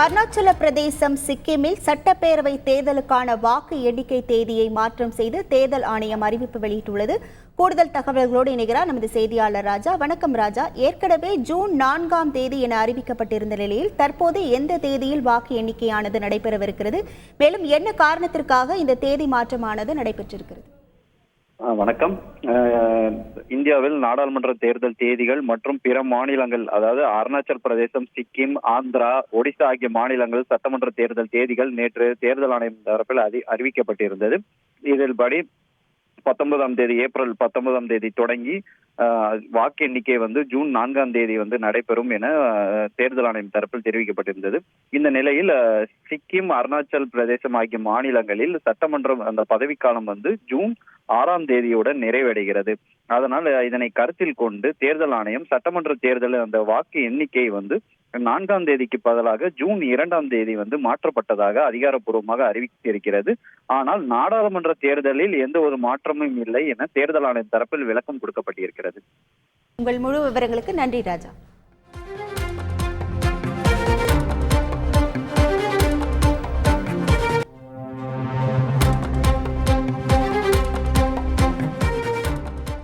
அருணாச்சல பிரதேசம் சிக்கிமில் சட்டப்பேரவை தேர்தலுக்கான வாக்கு எண்ணிக்கை தேதியை மாற்றம் செய்து தேர்தல் ஆணையம் அறிவிப்பு வெளியிட்டுள்ளது. கூடுதல் தகவல்களோடு இணைகிறார் நமது செய்தியாளர் ராஜா. வணக்கம் ராஜா. ஏற்கனவே ஜூன் நான்காம் தேதி என அறிவிக்கப்பட்டிருந்த நிலையில் தற்போது எந்த தேதியில் வாக்கு எண்ணிக்கையானது நடைபெறவிருக்கிறது? மேலும் என்ன காரணத்திற்காக இந்த தேதி மாற்றமானது நடைபெற்றிருக்கிறது? வணக்கம். இந்தியாவில் நாடாளுமன்ற தேர்தல் தேதிகள் மற்றும் பிற மாநிலங்கள் அதாவது அருணாச்சல் பிரதேசம் சிக்கிம் ஆந்திரா ஒடிசா ஆகிய மாநிலங்கள் சட்டமன்ற தேர்தல் தேதிகள் நேற்று தேர்தல் ஆணையம் தரப்பில் அறி அறிவிக்கப்பட்டிருந்தது. இதன்படி பத்தொன்பதாம் தேதி ஏப்ரல் பத்தொன்பதாம் தேதி தொடங்கி வாக்கு எண்ணிக்கை வந்து ஜூன் நான்காம் தேதி வந்து நடைபெறும் என தேர்தல் ஆணையம் தரப்பில் தெரிவிக்கப்பட்டிருந்தது. இந்த நிலையில் சிக்கிம் அருணாச்சல் பிரதேசம் ஆகிய மாநிலங்களில் சட்டமன்றம் அந்த பதவிக்காலம் வந்து ஜூன் ஆறாம் தேதியுடன் நிறைவடைகிறது. அதனால் இதனை கருத்தில் கொண்டு தேர்தல் ஆணையம் சட்டமன்ற தேர்தல் அந்த வாக்கு எண்ணிக்கை வந்து நான்காம் தேதிக்கு பதிலாக ஜூன் இரண்டாம் தேதி வந்து மாற்றப்பட்டதாக அதிகாரப்பூர்வமாக அறிவித்திருக்கிறது. ஆனால் நாடாளுமன்ற தேர்தலில் எந்த ஒரு மாற்றமும் இல்லை என தேர்தல் ஆணையம் தரப்பில் விளக்கம் கொடுக்கப்பட்டிருக்கிறது. உங்கள் முழு விவரங்களுக்கு நன்றி ராஜா.